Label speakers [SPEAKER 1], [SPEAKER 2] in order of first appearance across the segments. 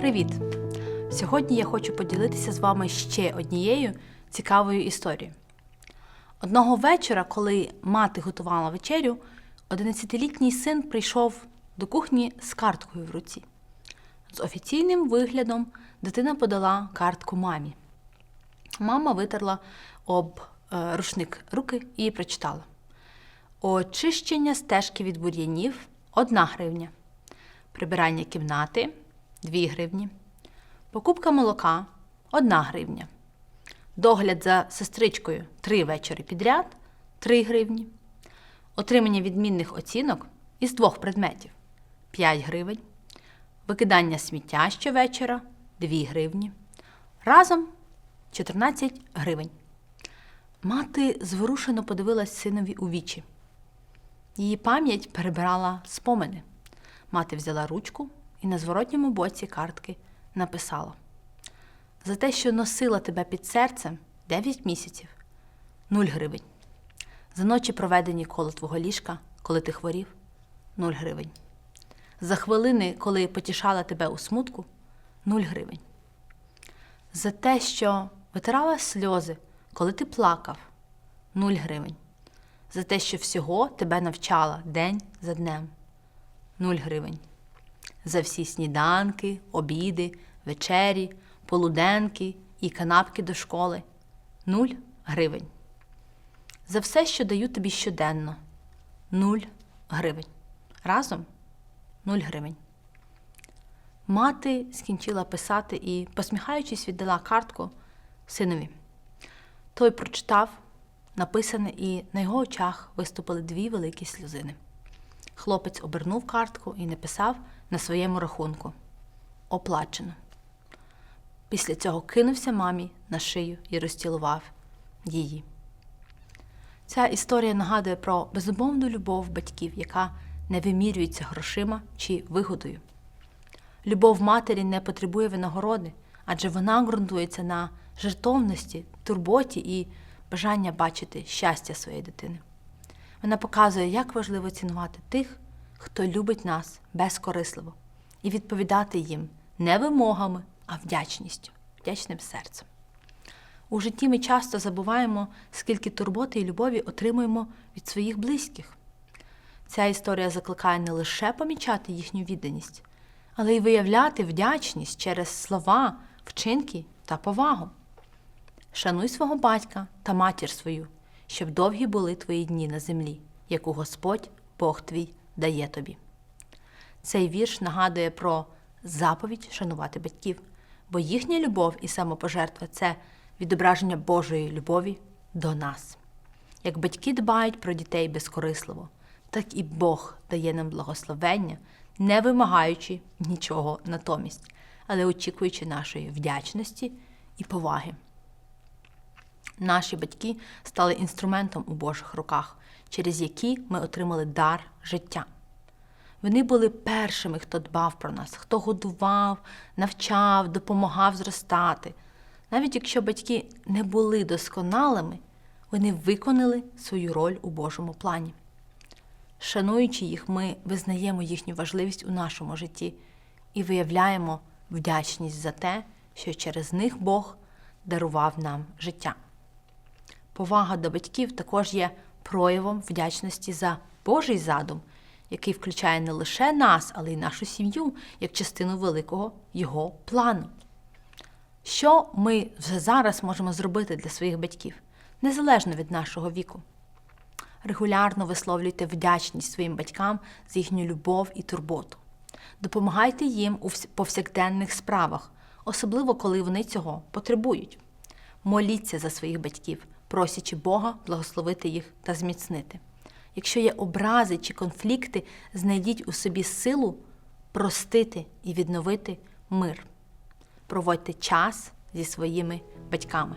[SPEAKER 1] Привіт! Сьогодні я хочу поділитися з вами ще однією цікавою історією. Одного вечора, коли мати готувала вечерю, 11-літній син прийшов до кухні з карткою в руці. З офіційним виглядом дитина подала картку мамі. Мама витерла об е, рушник руки і прочитала: Очищення стежки від бур'янів 1 гривня. Прибирання кімнати 2 гривні. Покупка молока 1 гривня. Догляд за сестричкою 3 вечори підряд 3 гривні. Отримання відмінних оцінок із двох предметів 5 гривень. Викидання сміття щовечора 2 гривні. Разом 14 гривень. Мати зворушено подивилась синові у вічі. Її пам'ять перебирала спомини. Мати взяла ручку і на зворотньому боці картки написала: За те, що носила тебе під серцем 9 місяців 0 гривень. За ночі проведені коло твого ліжка, коли ти хворів 0 гривень. За хвилини, коли потішала тебе у смутку 0 гривень. За те, що витирала сльози, коли ти плакав 0 гривень. За те, що всього тебе навчала день за днем 0 гривень. За всі сніданки, обіди, вечері, полуденки і канапки до школи 0 гривень. За все, що даю тобі щоденно 0 гривень. Разом 0 гривень. Мати скінчила писати і, посміхаючись, віддала картку синові. Той прочитав написане, і на його очах виступили дві великі сльозини. Хлопець обернув картку і написав на своєму рахунку Оплачено. Після цього кинувся мамі на шию і розцілував її. Ця історія нагадує про безумовну любов батьків, яка не вимірюється грошима чи вигодою. Любов матері не потребує винагороди, адже вона ґрунтується на жертовності, турботі і бажання бачити щастя своєї дитини. Вона показує, як важливо цінувати тих, хто любить нас безкорисливо, і відповідати їм не вимогами, а вдячністю, вдячним серцем. У житті ми часто забуваємо, скільки турботи і любові отримуємо від своїх близьких. Ця історія закликає не лише помічати їхню відданість, але й виявляти вдячність через слова, вчинки та повагу. Шануй свого батька та матір свою, щоб довгі були твої дні на землі, яку Господь, Бог твій, дає тобі. Цей вірш нагадує про заповідь шанувати батьків, бо їхня любов і самопожертва це відображення Божої любові до нас. Як батьки дбають про дітей безкорисливо, так і Бог дає нам благословення, не вимагаючи нічого натомість, але очікуючи нашої вдячності і поваги. Наші батьки стали інструментом у Божих руках, через які ми отримали дар життя. Вони були першими, хто дбав про нас, хто годував, навчав, допомагав зростати. Навіть якщо батьки не були досконалими, вони виконали свою роль у Божому плані. Шануючи їх, ми визнаємо їхню важливість у нашому житті і виявляємо вдячність за те, що через них Бог дарував нам життя. Повага до батьків також є проявом вдячності за Божий задум, який включає не лише нас, але й нашу сім'ю як частину великого Його плану. Що ми вже зараз можемо зробити для своїх батьків, незалежно від нашого віку? Регулярно висловлюйте вдячність своїм батькам за їхню любов і турботу. Допомагайте їм у повсякденних справах, особливо коли вони цього потребують. Моліться за своїх батьків, просячи Бога благословити їх та зміцнити. Якщо є образи чи конфлікти, знайдіть у собі силу простити і відновити мир. Проводьте час зі своїми батьками,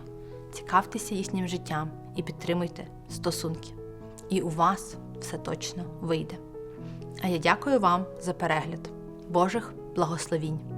[SPEAKER 1] цікавтеся їхнім життям і підтримуйте стосунки. І у вас все точно вийде. А я дякую вам за перегляд. Божих благословінь!